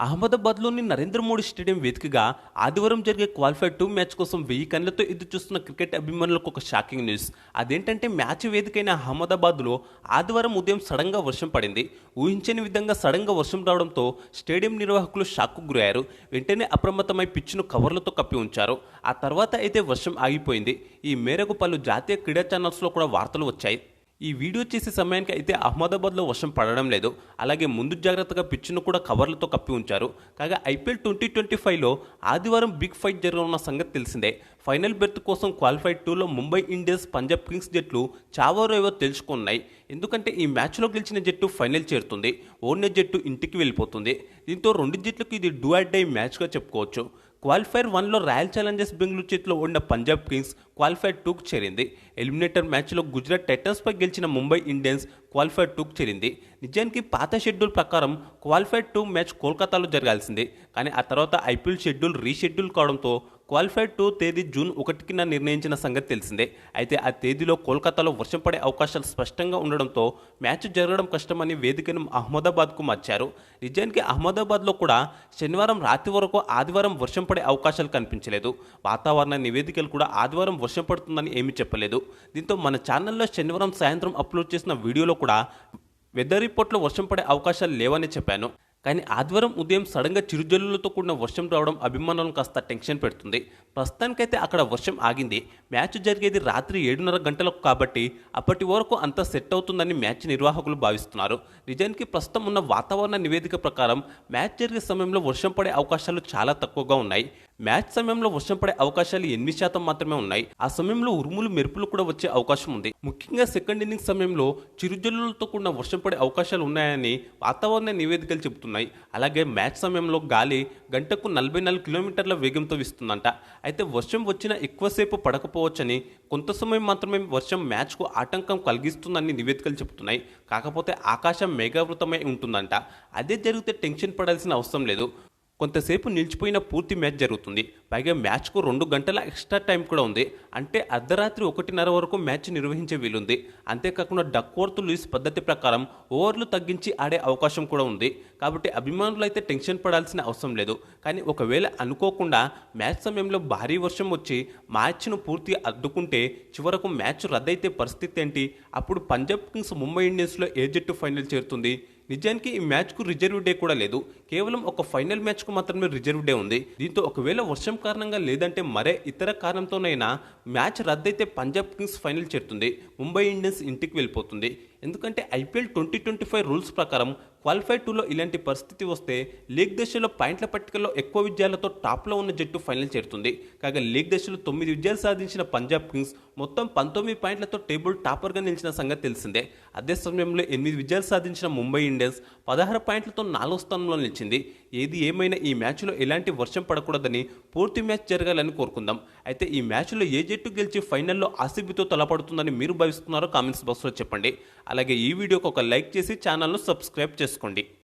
అహ్మదాబాద్లోని Narendra Modi stadium వేదికగా ఆదివారం జరిగే క్వాలిఫైడ్ టూ మ్యాచ్ కోసం వెయ్యి కళ్ళతో ఎదురు చూస్తున్న క్రికెట్ అభిమానులకు ఒక షాకింగ్ న్యూస్. అదేంటంటే మ్యాచ్ వేదికైన అహ్మదాబాద్లో ఆదివారం ఉదయం సడన్గా వర్షం పడింది. ఊహించని విధంగా సడన్గా వర్షం రావడంతో స్టేడియం నిర్వాహకులు షాక్కు గురయ్యారు. వెంటనే అప్రమత్తమై పిచ్చును కవర్లతో కప్పి ఉంచారు. ఆ తర్వాత అయితే వర్షం ఆగిపోయింది. ఈ మేరకు పలు జాతీయ క్రీడా ఛానల్స్లో కూడా వార్తలు వచ్చాయి. ఈ వీడియో చేసే సమయానికి అయితే అహ్మదాబాద్లో వర్షం పడడం లేదు. అలాగే ముందు జాగ్రత్తగా పిచ్చును కూడా కవర్లతో కప్పి ఉంచారు. కాగా ఐపీఎల్ ట్వంటీ ట్వంటీ ఫైవ్లో ఆదివారం బిగ్ ఫైట్ జరగనున్న సంగతి తెలిసిందే. ఫైనల్ బెర్త్ కోసం క్వాలిఫైడ్ టూలో ముంబై ఇండియన్స్ పంజాబ్ కింగ్స్ జట్లు చావోరేవో తెలుసుకున్నాయి. ఎందుకంటే ఈ మ్యాచ్లో గెలిచిన జట్టు ఫైనల్ చేరుతుంది. ఓడిన జట్టు ఇంటికి వెళ్ళిపోతుంది. దీంతో రెండు జట్లకు ఇది డూ అడ్ డై మ్యాచ్గా చెప్పుకోవచ్చు. క్వాలిఫైర్ వన్లో రాయల్ ఛాలెంజర్స్ బెంగళూరు చేతిలో ఉన్న పంజాబ్ కింగ్స్ క్వాలిఫైర్ టూకు చేరింది. ఎలిమినేటర్ మ్యాచ్లో గుజరాత్ టైటన్స్పై గెలిచిన ముంబై ఇండియన్స్ క్వాలిఫైర్ టూకు చేరింది. నిజానికి పాత షెడ్యూల్ ప్రకారం క్వాలిఫైర్ టూ మ్యాచ్ కోల్కతాలో జరగాల్సింది. కానీ ఆ తర్వాత ఐపీఎల్ షెడ్యూల్ రీషెడ్యూల్ కావడంతో క్వాలిఫైడ్ టూ తేదీ జూన్ ఒకటికిన నిర్ణయించిన సంగతి తెలిసిందే. అయితే ఆ తేదీలో కోల్కతాలో వర్షం పడే అవకాశాలు స్పష్టంగా ఉండడంతో మ్యాచ్ జరగడం కష్టమని వేదికను అహ్మదాబాద్కు మార్చారు. నిజానికి అహ్మదాబాద్లో కూడా శనివారం రాత్రి వరకు ఆదివారం వర్షం పడే అవకాశాలు కనిపించలేదు. వాతావరణ నివేదికలు కూడా ఆదివారం వర్షం పడుతుందని ఏమీ చెప్పలేదు. దీంతో మన ఛానల్లో శనివారం సాయంత్రం అప్లోడ్ చేసిన వీడియోలో కూడా వెదర్ రిపోర్ట్లో వర్షం పడే అవకాశాలు లేవని చెప్పాను. కానీ ఆదివారం ఉదయం సడన్గా చిరుజల్లులతో కూడిన వర్షం రావడం అభిమానులను కాస్త టెన్షన్ పెడుతుంది. ప్రస్తుతానికైతే అక్కడ వర్షం ఆగింది. మ్యాచ్ జరిగేది రాత్రి ఏడున్నర గంటలకు కాబట్టి అప్పటి వరకు అంతా సెట్ అవుతుందని మ్యాచ్ నిర్వాహకులు భావిస్తున్నారు. నిజానికి ప్రస్తుతం ఉన్న వాతావరణ నివేదిక ప్రకారం మ్యాచ్ జరిగే సమయంలో వర్షం పడే అవకాశాలు చాలా తక్కువగా ఉన్నాయి. మ్యాచ్ సమయంలో వర్షం పడే అవకాశాలు ఎనిమిది శాతం మాత్రమే ఉన్నాయి. ఆ సమయంలో ఉరుములు మెరుపులు కూడా వచ్చే అవకాశం ఉంది. ముఖ్యంగా సెకండ్ ఇన్నింగ్స్ సమయంలో చిరుజల్లులతో కూడిన వర్షం పడే అవకాశాలు ఉన్నాయని వాతావరణ నివేదికలు చెబుతున్నాయి. అలాగే మ్యాచ్ సమయంలో గాలి గంటకు నలభై నాలుగు కిలోమీటర్ల వేగంతో వీస్తుందంట. అయితే వర్షం వచ్చినా ఎక్కువసేపు పడకపోవచ్చని కొంత సమయం మాత్రమే వర్షం మ్యాచ్కు ఆటంకం కలిగిస్తుందని నివేదికలు చెబుతున్నాయి. కాకపోతే ఆకాశం మేఘావృతమై ఉంటుందంట. అదే జరిగితే టెన్షన్ పడాల్సిన అవసరం లేదు. కొంతసేపు నిలిచిపోయిన పూర్తి మ్యాచ్ జరుగుతుంది. పైగా మ్యాచ్కు రెండు గంటల ఎక్స్ట్రా టైం కూడా ఉంది. అంటే అర్ధరాత్రి ఒకటిన్నర వరకు మ్యాచ్ నిర్వహించే వీలుంది. అంతేకాకుండా డక్వర్త్ లూయిస్ పద్ధతి ప్రకారం ఓవర్లు తగ్గించి ఆడే అవకాశం కూడా ఉంది. కాబట్టి అభిమానులు అయితే టెన్షన్ పడాల్సిన అవసరం లేదు. కానీ ఒకవేళ అనుకోకుండా మ్యాచ్ సమయంలో భారీ వర్షం వచ్చి మ్యాచ్ను పూర్తిగా అడ్డుకుంటే చివరకు మ్యాచ్ రద్దయితే పరిస్థితి ఏంటి? అప్పుడు పంజాబ్ కింగ్స్ ముంబై ఇండియన్స్లో ఏ జట్టు ఫైనల్ చేరుతుంది? నిజానికి ఈ మ్యాచ్కు రిజర్వ్ డే కూడా లేదు. కేవలం ఒక ఫైనల్ మ్యాచ్కు మాత్రమే రిజర్వ్ డే ఉంది. దీంతో ఒకవేళ వర్షం కారణంగా లేదంటే మరే ఇతర కారణంతోనైనా మ్యాచ్ రద్దయితే పంజాబ్ కింగ్స్ ఫైనల్ చేరుతుంది. ముంబై ఇండియన్స్ ఇంటికి వెళ్ళిపోతుంది. ఎందుకంటే IPL twenty twenty five rules ప్రకారం క్వాలిఫై టూలో ఇలాంటి పరిస్థితి వస్తే లీగ్ దశలో పాయింట్ల పట్టికలో ఎక్కువ విజయాలతో టాప్లో ఉన్న జట్టు ఫైనల్ చేరుతుంది. కాగా లీగ్ దశలో తొమ్మిది విజయాలు సాధించిన పంజాబ్ కింగ్స్ మొత్తం పంతొమ్మిది పాయింట్లతో టేబుల్ టాపర్గా నిలిచిన సంగతి తెలిసిందే. అదే సమయంలో ఎనిమిది విజయాలు సాధించిన ముంబై ఇండియన్స్ పదహారు పాయింట్లతో నాలుగో స్థానంలో నిలిచింది. ఏది ఏమైనా ఈ మ్యాచ్లో ఎలాంటి వర్షం పడకూడదని పూర్తి మ్యాచ్ జరగాలని కోరుకుందాం. అయితే ఈ మ్యాచ్లో ఏ జట్టు గెలిచి ఫైనల్లో ఆసిబితో తలపడుతుందని మీరు భావిస్తున్నారో కామెంట్స్ బాక్స్లో చెప్పండి. అలాగే ఈ వీడియోకి ఒక లైక్ చేసి ఛానల్ను సబ్స్క్రైబ్ చేసుకోండి.